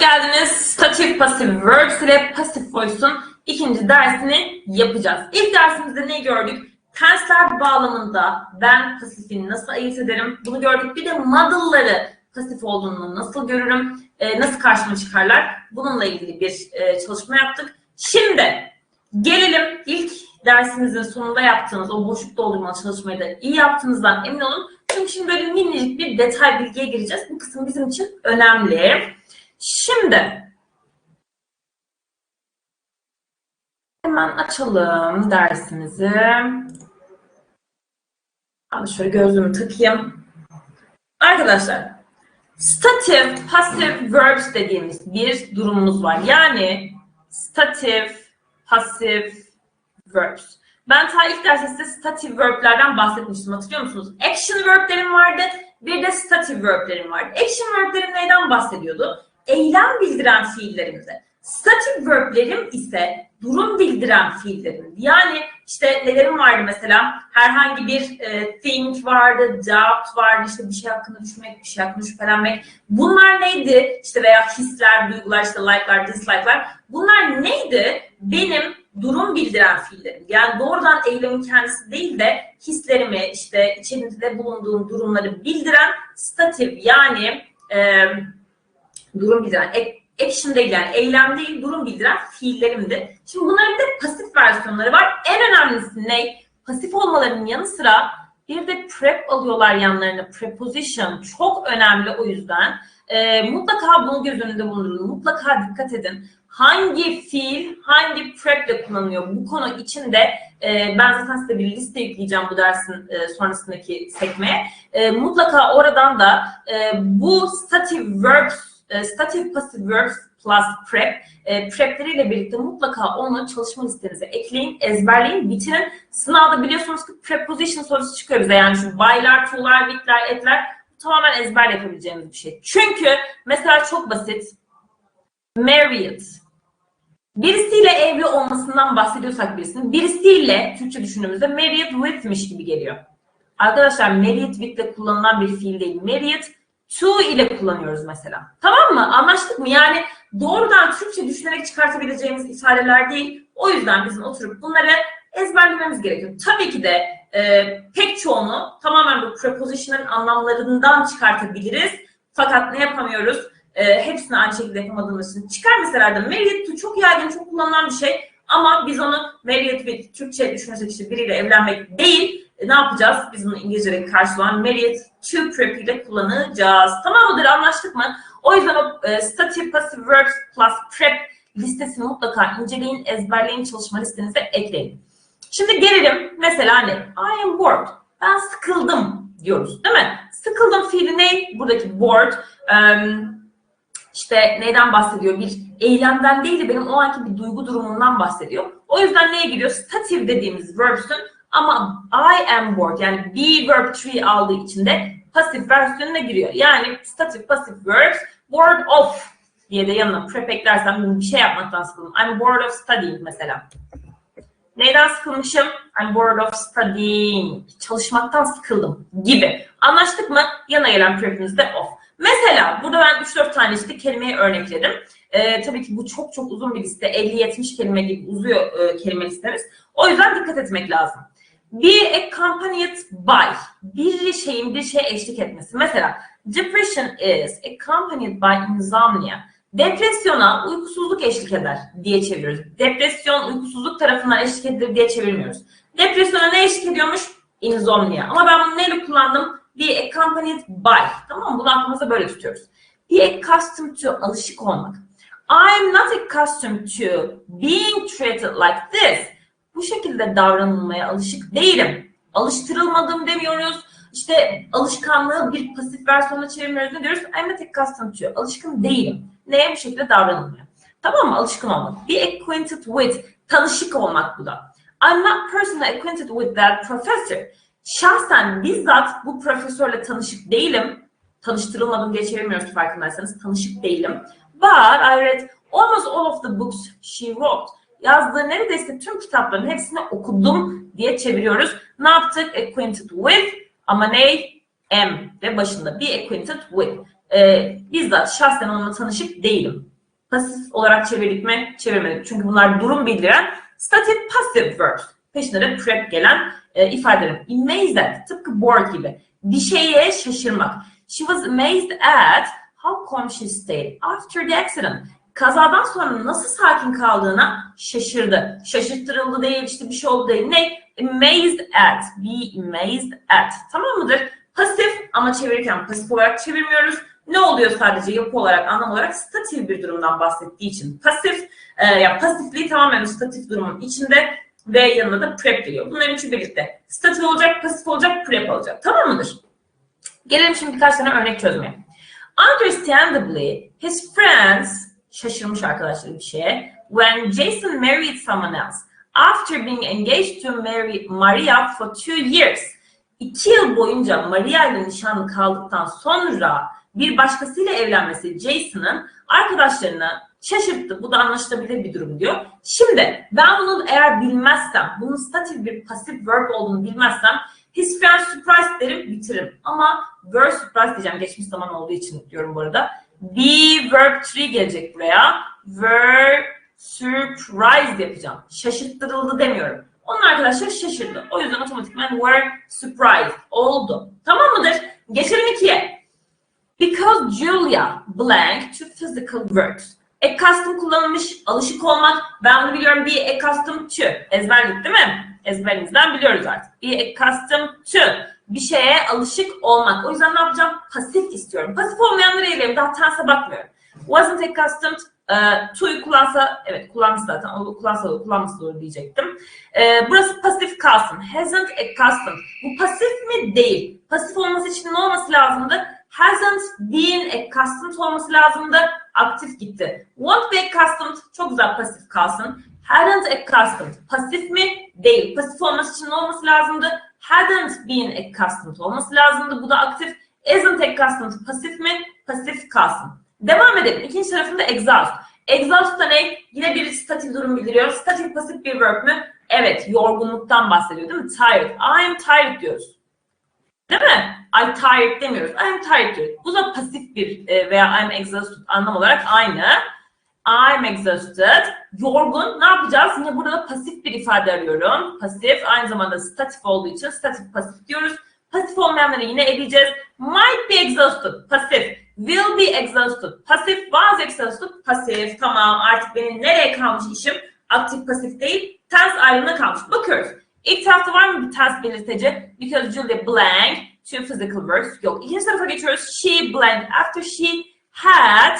Geldiniz. Statif Passive Verbs ile Passive Voice'un ikinci dersini yapacağız. İlk dersimizde ne gördük? Tensler bağlamında ben pasifini nasıl ayırt ederim? Bunu gördük. Bir de model'ları pasif olduğunu nasıl görürüm? Ee, nasıl karşıma çıkarlar? Bununla ilgili bir e, çalışma yaptık. Şimdi gelelim ilk dersimizin sonunda yaptığınız o boşluk doldurma çalışmayı da iyi yaptığınızdan emin olun. Çünkü şimdi böyle minicik bir detay bilgiye gireceğiz. Bu kısım bizim için önemli. Şimdi hemen açalım dersimizi. De şöyle gözlüğümü takayım. Arkadaşlar, stative, passive verbs dediğimiz bir durumumuz var. Yani stative, passive verbs. Ben ta ilk derste size stative verb'lerden bahsetmiştim. Hatırlıyor musunuz? Action verb'lerim vardı. Bir de stative verb'lerim vardı. Action verb'lerim neyden bahsediyordu? Eylem bildiren fiillerimize. Stative verb'lerim ise durum bildiren fiillerim. Yani işte nelerim vardı mesela? Herhangi bir e, think vardı, doubt vardı, işte bir şey hakkında düşünmek, bir şey hakkında şüphelenmek. Bunlar neydi? İşte veya hisler, duygular, işte like'lar, dislike'lar. Bunlar neydi? Benim durum bildiren fiillerim. Yani doğrudan eylemin kendisi değil de hislerimi, işte içerisinde bulunduğum durumları bildiren statif yani e, durum bildiren, action değil yani eylem değil, durum bildiren fiillerimdi. Şimdi bunların de pasif versiyonları var. En önemlisi ne? Pasif olmalarının yanı sıra bir de prep alıyorlar yanlarına. Preposition çok önemli o yüzden. E, mutlaka bunu göz önünde bulundurun. Mutlaka dikkat edin. Hangi fiil hangi prep ile kullanılıyor? Bu konu içinde e, ben zaten size bir liste yükleyeceğim bu dersin e, sonrasındaki sekmeye. E, mutlaka oradan da e, bu stative verbs, e, stative passive verbs plus prep e, prepleriyle birlikte mutlaka onu çalışma listenize ekleyin, ezberleyin, bitirin. Sınavda biliyorsunuz ki preposition sorusu çıkıyor bize. Yani şu by'lar, to'lar, with'ler, et'ler tamamen ezber yapabileceğimiz bir şey. Çünkü mesela çok basit. Married. Birisiyle evli olmasından bahsediyorsak birisinin, birisiyle Türkçe düşündüğümüzde married with'miş gibi geliyor. Arkadaşlar married with ile kullanılan bir fiil değil. Married to ile kullanıyoruz mesela. Tamam mı? Anlaştık mı? Yani doğrudan Türkçe düşünerek çıkartabileceğimiz ifadeler değil. O yüzden bizim oturup bunları ezberlememiz gerekiyor. Tabii ki de e, pek çoğunu tamamen bu preposition'ın anlamlarından çıkartabiliriz. Fakat ne yapamıyoruz? E, hepsini aynı şekilde yapamadığımız için. Çıkar mesela da married to çok yaygın, çok kullanılan bir şey. Ama biz onu married with Türkçe düşünürsek işte biriyle evlenmek değil. E, ne yapacağız? Biz bunu İngilizce'de karşılanan married to prep ile kullanacağız. Tamam mıdır? Anlaştık mı? O yüzden o e, stative passive verbs plus prep listesini mutlaka inceleyin, ezberleyin, çalışma listenize ekleyin. Şimdi gelelim mesela ne? I am bored. Ben sıkıldım diyoruz değil mi? Sıkıldım fiili ne? Buradaki bored. Um, işte neyden bahsediyor? Bir eylemden değil de benim o anki bir duygu durumundan bahsediyor. O yüzden neye giriyor? Stative dediğimiz verbs'ün ama I am bored yani be verb tree aldığı için de pasif versiyonuna giriyor. Yani stative passive verbs bored of diye de yanına prep eklersem bir şey yapmaktan sıkıldım. I'm bored of studying mesela. Neyden sıkılmışım? I'm bored of studying. Çalışmaktan sıkıldım gibi. Anlaştık mı? Yana gelen prepimiz de of. Mesela burada ben 3-4 tane işte kelimeyi örnekledim. Ee, tabii ki bu çok çok uzun bir liste. 50-70 kelime gibi uzuyor e, kelime listemiz. O yüzden dikkat etmek lazım. Be accompanied by. Bir şeyin bir şeye eşlik etmesi. Mesela depression is accompanied by insomnia. Depresyona uykusuzluk eşlik eder diye çeviriyoruz. Depresyon uykusuzluk tarafından eşlik edilir diye çevirmiyoruz. Depresyona ne eşlik ediyormuş? Insomnia. Ama ben bunu neyle kullandım? Be accompanied by. Tamam mı? Bunu aklımızda böyle tutuyoruz. Be accustomed to, alışık olmak. I'm not accustomed to being treated like this. Bu şekilde davranılmaya alışık değilim. Alıştırılmadım demiyoruz. İşte alışkanlığı bir pasif versiyona çevirmiyoruz. Ne diyoruz? Accustomed to. Alışkın değilim. Neye bu şekilde davranılmıyor? Tamam mı? Alışkın olmak. Be acquainted with. Tanışık olmak bu da. I'm not personally acquainted with that professor. Şahsen bizzat bu profesörle tanışık değilim. Tanıştırılmadım diye çevirmiyoruz farkındaysanız. Tanışık değilim. But I read almost all of the books she wrote. Yazdığı neredeyse tüm kitapların hepsini okudum diye çeviriyoruz. Ne yaptık? Acquainted with ama ne? Am ve başında. Be acquainted with. e, bizzat şahsen onunla tanışık değilim. Pasif olarak çevirdik mi? Çevirmedik. Çünkü bunlar durum bildiren stative passive verbs. Peşinde de prep gelen e, ifadelerim. Amazed tıpkı bored gibi. Bir şeye şaşırmak. She was amazed at how calm she stayed after the accident. Kazadan sonra nasıl sakin kaldığına şaşırdı. Şaşırtırıldı değil, işte bir şey oldu değil. Ne? Amazed at. Be amazed at. Tamam mıdır? Pasif ama çevirirken pasif olarak çevirmiyoruz. Ne oluyor sadece yapı olarak, anlam olarak statif bir durumdan bahsettiği için. Pasif, e, ya pasifliği tamamen statif durumun içinde ve yanında da prep geliyor. Bunların üçü birlikte. Statif olacak, pasif olacak, prep olacak. Tamam mıdır? Gelelim şimdi birkaç tane örnek çözmeye. Understandably, his friends şaşırmış arkadaşlar bir şeye. When Jason married someone else after being engaged to marry Maria for two years. İki yıl boyunca Maria ile nişanlı kaldıktan sonra bir başkasıyla evlenmesi Jason'ın arkadaşlarını şaşırttı. Bu da anlaşılabilir bir durum diyor. Şimdi ben bunu eğer bilmezsem, bunun statif bir pasif verb olduğunu bilmezsem his friend surprise derim bitiririm. Ama were surprise diyeceğim geçmiş zaman olduğu için diyorum bu arada. Be verb 3 gelecek buraya. Were surprised yapacağım. Şaşırttırıldı demiyorum. Onun arkadaşlar şaşırdı. O yüzden otomatikman were surprised oldu. Tamam mıdır? Geçelim ikiye. Because Julia blank to physical verbs. Ek custom kullanılmış, alışık olmak. Ben bunu biliyorum. Be accustomed to. Ezberlik değil mi? Ezberimizden biliyoruz artık. Be accustomed to. Bir şeye alışık olmak. O yüzden ne yapacağım? Pasif istiyorum. Pasif olmayanları eleyelim. Daha tense bakmıyorum. Wasn't accustomed e, to'yu kullansa, evet kullanmış zaten. O kullansa da kullanması doğru diyecektim. E, burası pasif kalsın. Hasn't accustomed. Bu pasif mi? Değil. Pasif olması için ne olması lazımdı? Hasn't been accustomed olması lazımdı. Aktif gitti. Won't be accustomed çok güzel pasif kalsın. Hadn't accustomed. Pasif mi? Değil. Pasif olması için ne olması lazımdı? Hadn't been accustomed olması lazımdı. Bu da aktif. Isn't accustomed. Pasif mi? Pasif kalsın. Devam edelim. İkinci tarafında exhaust. Exhaust da ne? Yine bir statif durum bildiriyor. Statif pasif bir verb mü? Evet. Yorgunluktan bahsediyor değil mi? Tired. I'm tired diyoruz. Değil mi? I tired demiyoruz. I'm tired diyoruz. Bu da pasif bir e, veya I'm exhausted anlam olarak aynı. I'm exhausted. Yorgun. Ne yapacağız? Yine burada da pasif bir ifade arıyorum. Pasif aynı zamanda statif olduğu için statif pasif diyoruz. Pasif olmayanları yine eleyeceğiz. Might be exhausted. Pasif. Will be exhausted. Pasif. Was exhausted. Pasif. Tamam artık benim nereye kalmış işim? Aktif pasif değil. Tense ayrımına kalmış. Bakıyoruz. İlk tarafta var mı bir tense belirteci? Because Julia blank. Two physical verbs. Yok. İkinci tarafa geçiyoruz. She blank. After she had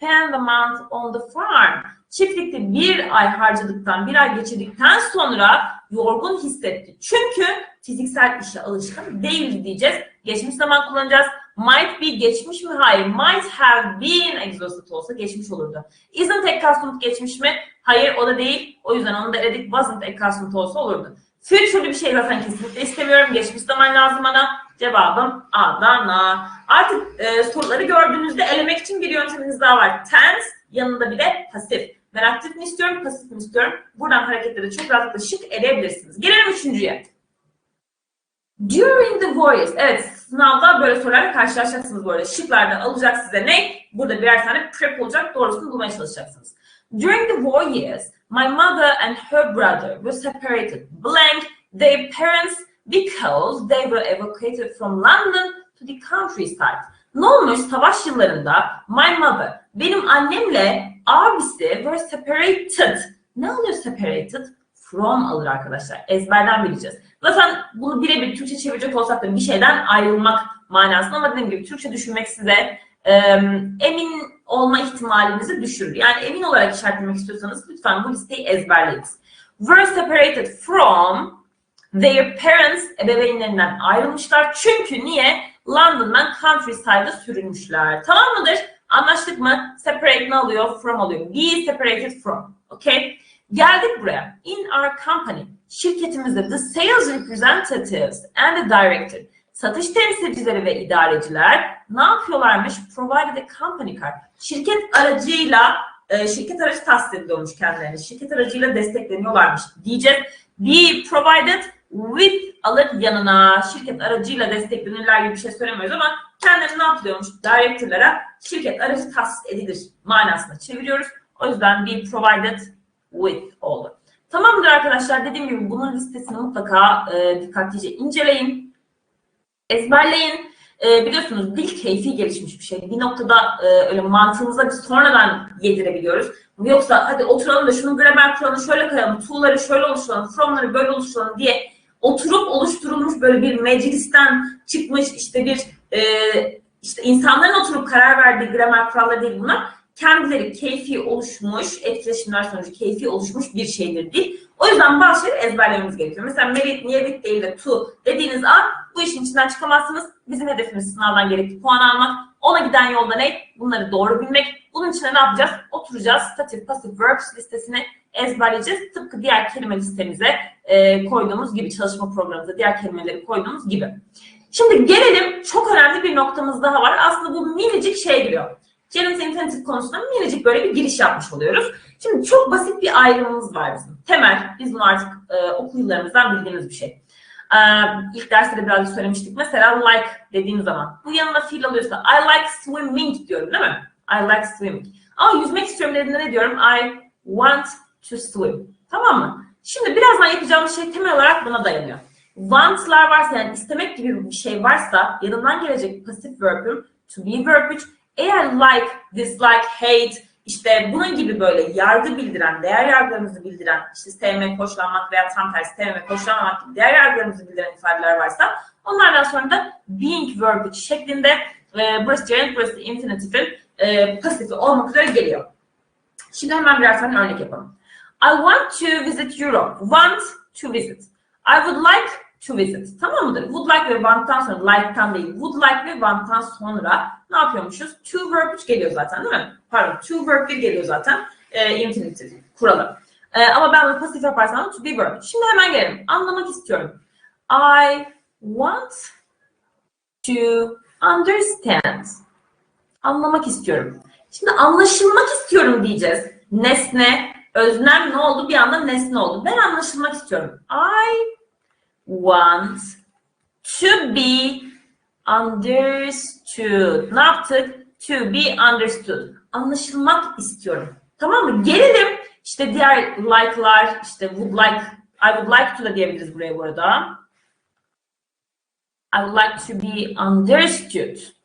spend the month on the farm. Çiftlikte bir ay harcadıktan, bir ay geçirdikten sonra yorgun hissetti. Çünkü fiziksel işe alışkın değildi diyeceğiz. Geçmiş zaman kullanacağız. Might be geçmiş mi? Hayır. Might have been exhausted olsa geçmiş olurdu. Isn't accustomed geçmiş mi? Hayır o da değil. O yüzden onu da eledik. Wasn't accustomed olsa olurdu. Future'lı bir şey zaten kesinlikle istemiyorum. Geçmiş zaman lazım bana. Cevabım Adana. Artık e, soruları gördüğünüzde elemek için bir yönteminiz daha var. Tense yanında bir de pasif. Ben aktif mi istiyorum, pasif mi istiyorum? Buradan hareketleri çok rahatlıkla şık edebilirsiniz. Gelelim üçüncüye. During the voice. Evet sınavda böyle sorularla karşılaşacaksınız bu arada. Şıklarda alacak size ne? Burada birer tane prep olacak. Doğrusunu bulmaya çalışacaksınız. During the voyage, my mother and her brother were separated. Blank their parents because they were evacuated from London to the countryside. Ne olmuş savaş yıllarında my mother, benim annemle abisi were separated. Ne oluyor separated? From alır arkadaşlar. Ezberden bileceğiz. Zaten bunu birebir Türkçe çevirecek olsak da bir şeyden ayrılmak manasında ama dediğim gibi Türkçe düşünmek size e, emin olma ihtimalinizi düşürür. Yani emin olarak işaretlemek istiyorsanız lütfen bu listeyi ezberleyiniz. Were separated from their parents ebeveynlerinden ayrılmışlar. Çünkü niye? London'dan countryside'a sürülmüşler. Tamam mıdır? Anlaştık mı? Separate ne alıyor? From alıyor. Be separated from. Okay? Geldik buraya. In our company, şirketimizde the sales representatives and the director, satış temsilcileri ve idareciler ne yapıyorlarmış? Provided a company card. Şirket aracıyla, e, şirket aracı tahsis ediyormuş kendilerine. Şirket aracıyla destekleniyorlarmış diyeceğiz. Be provided with alır yanına. Şirket aracıyla desteklenirler gibi bir şey söylemiyoruz ama kendileri ne yapılıyormuş? Director'lara şirket aracı tahsis edilir manasına çeviriyoruz. O yüzden be provided with oldu. Tamamdır arkadaşlar. Dediğim gibi bunun listesini mutlaka e, dikkatlice inceleyin. Ezberleyin. E, biliyorsunuz dil keyfi gelişmiş bir şey. Bir noktada e, öyle mantığımıza biz sonradan yedirebiliyoruz. Yoksa hadi oturalım da şunun gramer kuralını şöyle koyalım, to'ları şöyle oluşturalım, from'ları böyle oluşturalım diye oturup oluşturulmuş böyle bir meclisten çıkmış işte bir e, işte insanların oturup karar verdiği gramer kuralları değil bunlar. Kendileri keyfi oluşmuş, etkileşimler sonucu keyfi oluşmuş bir şeydir değil. O yüzden bazı şeyleri ezberlememiz gerekiyor. Mesela merit, niye with değil de to dediğiniz an bu işin içinden çıkamazsınız. Bizim hedefimiz sınavdan gerekli puan almak. Ona giden yolda ne? Bunları doğru bilmek. Bunun için ne yapacağız? Oturacağız. Stative, passive verbs listesini ezberleyeceğiz. Tıpkı diğer kelime listemize e, koyduğumuz gibi, çalışma programımıza diğer kelimeleri koyduğumuz gibi. Şimdi gelelim çok önemli bir noktamız daha var. Aslında bu minicik şey giriyor. Genitive infinitive konusunda minicik böyle bir giriş yapmış oluyoruz. Şimdi çok basit bir ayrımımız var bizim. Temel, biz bunu artık e, okul yıllarımızdan bildiğimiz bir şey. Ee, ilk derste de birazcık söylemiştik. Mesela like dediğim zaman bu yanına fiil alıyorsa I like swimming diyorum değil mi? I like swimming. Ama yüzmek istiyorum dediğinde ne diyorum? I want swim. Tamam mı? Şimdi birazdan yapacağımız şey temel olarak buna dayanıyor. Want'lar varsa yani istemek gibi bir şey varsa yanından gelecek pasif verb'üm to be verb 3. Eğer like, dislike, hate, işte bunun gibi böyle yargı bildiren, değer yargılarımızı bildiren, işte sevmek, hoşlanmak veya tam tersi sevmek, hoşlanmamak gibi değer yargılarımızı bildiren ifadeler varsa onlardan sonra da being verb 3 şeklinde e, burası gerund, burası infinitifin e, pasifi olmak üzere geliyor. Şimdi hemen birer tane örnek yapalım. I want to visit Europe. Want to visit. I would like to visit. Tamam mıdır? Would like ve want'tan sonra, like'tan değil, would like ve want'tan sonra ne yapıyormuşuz? To verb 3 geliyor zaten değil mi? Pardon, to verb 1 geliyor zaten. E, infinitive kuralı. E, ama ben bunu pasif yaparsam to be verb. Şimdi hemen gelelim. Anlamak istiyorum. I want to understand. Anlamak istiyorum. Şimdi anlaşılmak istiyorum diyeceğiz. Nesne, öznem ne oldu? Bir anda nesne oldu. Ben anlaşılmak istiyorum. I want to be understood. Ne yaptık? To be understood. Anlaşılmak istiyorum. Tamam mı? Gelelim işte diğer like'lar, işte would like, I would like to da diyebiliriz buraya bu arada. I would like to be understood.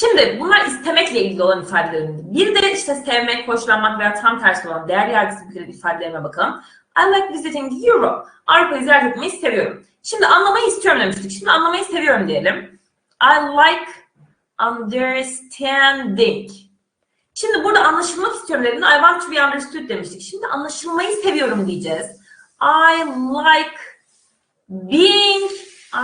Şimdi bunlar istemekle ilgili olan ifadelerim. Bir de işte sevmek, hoşlanmak veya tam tersi olan değer yargısı bildiren ifadelerime bakalım. I like visiting Europe. Avrupa'yı ziyaret etmeyi seviyorum. Şimdi anlamayı istiyorum demiştik. Şimdi anlamayı seviyorum diyelim. I like understanding. Şimdi burada anlaşılmak istiyorum dediğinde I want to be understood demiştik. Şimdi anlaşılmayı seviyorum diyeceğiz. I like being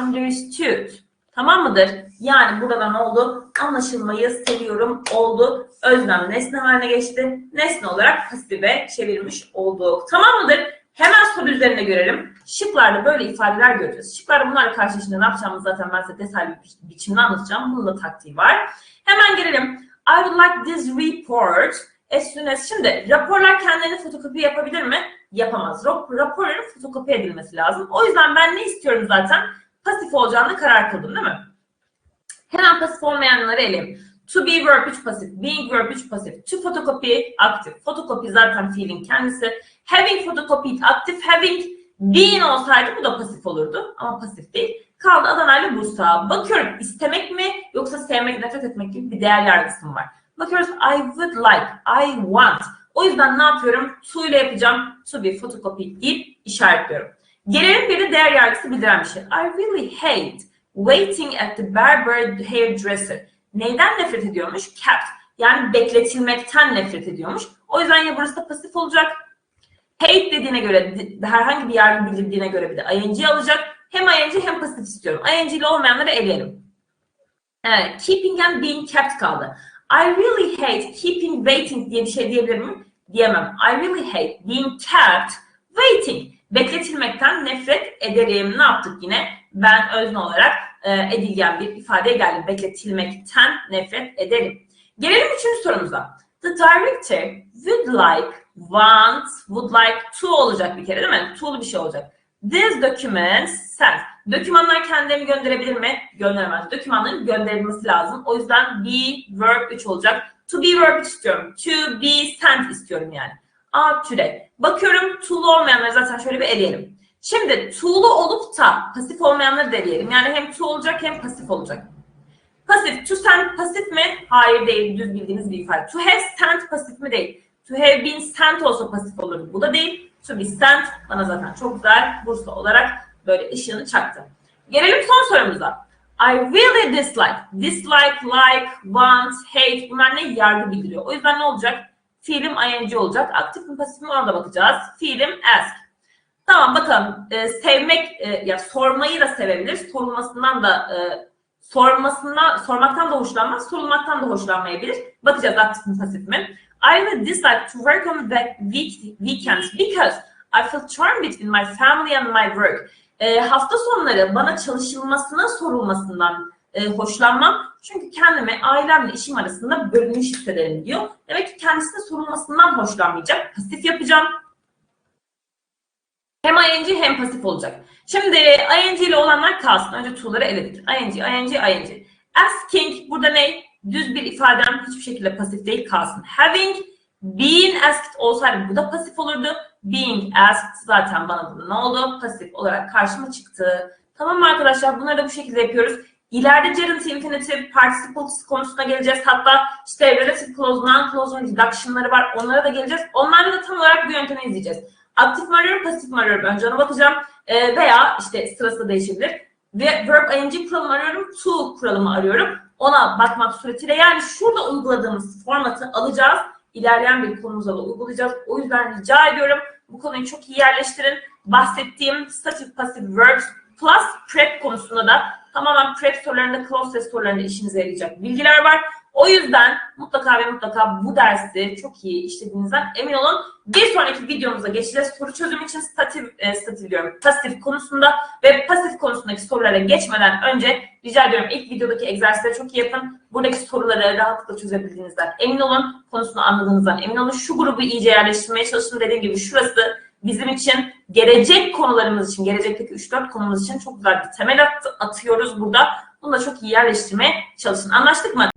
understood. Tamam mıdır? Yani burada ne oldu? Anlaşılmayı seviyorum oldu. Özlem nesne haline geçti. Nesne olarak pasife çevirmiş olduk. Tamam mıdır? Hemen soru üzerine görelim. Şıklarda böyle ifadeler göreceğiz. Şıklarda bunlarla karşılaşınca ne yapacağımızı zaten ben size detaylı bir biçimde anlatacağım. Bunun da taktiği var. Hemen gelelim. I would like this report as soon as... Şimdi raporlar kendilerini fotokopi yapabilir mi? Yapamaz. Raporların fotokopi edilmesi lazım. O yüzden ben ne istiyorum zaten? Pasif olacağını karar kıldım değil mi? Hemen pasif olmayanları eleyim. To be verb 3 pasif, being verb 3 pasif. To photocopy aktif. Photocopy zaten fiilin kendisi. Having photocopied aktif. Having been olsaydı bu da pasif olurdu. Ama pasif değil. Kaldı Adana ile Bursa. Bakıyorum istemek mi yoksa sevmek, nefret etmek gibi bir değer yargısı mı var? Bakıyoruz I would like, I want. O yüzden ne yapıyorum? To ile yapacağım. To be photocopied deyip işaretliyorum. Gelelim bir de değer yargısı bildiren bir şey. I really hate waiting at the barber hairdresser. Neyden nefret ediyormuş? Kept. Yani bekletilmekten nefret ediyormuş. O yüzden ya burası da pasif olacak. Hate dediğine göre, herhangi bir yargı bildirdiğine göre bir de ing alacak. Hem ing hem pasif istiyorum. ing ile olmayanları eleyelim. Evet, keeping and being kept kaldı. I really hate keeping waiting diye bir şey diyebilir miyim? Diyemem. I really hate being kept waiting. Bekletilmekten nefret ederim. Ne yaptık yine? Ben özne olarak e, edilgen bir ifadeye geldim. Bekletilmekten nefret ederim. Gelelim üçüncü sorumuza. The director would like, want, would like to olacak bir kere değil mi? To'lu bir şey olacak. These documents sent. Dokümanlar kendilerini gönderebilir mi? Gönderemez. Dokümanların gönderilmesi lazım. O yüzden be verb 3 olacak. To be verb 3 istiyorum. To be sent istiyorum yani. A türe. Bakıyorum to'lu olmayanları zaten şöyle bir eleyelim. Şimdi to'lu olup da pasif olmayanları da eleyelim. Yani hem to olacak hem pasif olacak. Pasif, to send pasif mi? Hayır değil. Düz bildiğiniz bir ifade. To have sent pasif mi? Değil. To have been sent olsa pasif olur. Bu da değil. To be sent bana zaten çok güzel Bursa olarak böyle ışığını çaktı. Gelelim son sorumuza. I really dislike. Dislike, like, want, hate bunlar ne? Yargı bildiriyor. O yüzden ne olacak? Fiilim ing olacak. Aktif mi pasif mi ona da bakacağız. Fiilim ask. Tamam bakalım. Ee, sevmek, e, ya sormayı da sevebilir. Sorulmasından da e, sormasından, sormaktan da hoşlanmaz, sorulmaktan da hoşlanmayabilir. Bakacağız aktif mi pasif mi? I would dislike to work on the week, weekends because I feel torn between my family and my work. E, hafta sonları bana çalışılmasına sorulmasından e, hoşlanmam. Çünkü kendimi ailemle işim arasında bölünmüş hissederim diyor. Demek ki kendisine sorulmasından hoşlanmayacak. Pasif yapacağım. Hem ing hem pasif olacak. Şimdi ing ile olanlar kalsın. Önce to'ları eledik. ing, ing, ing. Asking burada ne? Düz bir ifadem hiçbir şekilde pasif değil kalsın. Having, being asked olsaydı bu da pasif olurdu. Being asked zaten bana burada ne oldu? Pasif olarak karşıma çıktı. Tamam arkadaşlar? Bunları da bu şekilde yapıyoruz. İleride gerund infinitive participles konusuna geleceğiz. Hatta işte relative clause, non-clause'un deduction'ları var. Onlara da geleceğiz. Onlarla da tam olarak bu yöntemi izleyeceğiz. Aktif mi arıyorum, pasif mi arıyorum? Önce ona bakacağım. Ee, veya işte sırası da değişebilir. Ve verb ing kuralımı arıyorum, to kuralımı arıyorum. Ona bakmak suretiyle yani şurada uyguladığımız formatı alacağız. İlerleyen bir konumuza da uygulayacağız. O yüzden rica ediyorum bu konuyu çok iyi yerleştirin. Bahsettiğim stative passive verbs plus prep konusunda da tamamen prep sorularında, close test sorularında işinize yarayacak bilgiler var. O yüzden mutlaka ve mutlaka bu dersi çok iyi işlediğinizden emin olun. Bir sonraki videomuza geçeceğiz. Soru çözüm için statif, e, statif diyorum, pasif konusunda ve pasif konusundaki sorulara geçmeden önce rica ediyorum ilk videodaki egzersizleri çok iyi yapın. Buradaki soruları rahatlıkla çözebildiğinizden emin olun. Konusunu anladığınızdan emin olun. Şu grubu iyice yerleştirmeye çalışın. Dediğim gibi şurası bizim için gelecek konularımız için, gelecekteki 3-4 konumuz için çok güzel bir temel at- atıyoruz burada. Bunu da çok iyi yerleştirmeye çalışın. Anlaştık mı?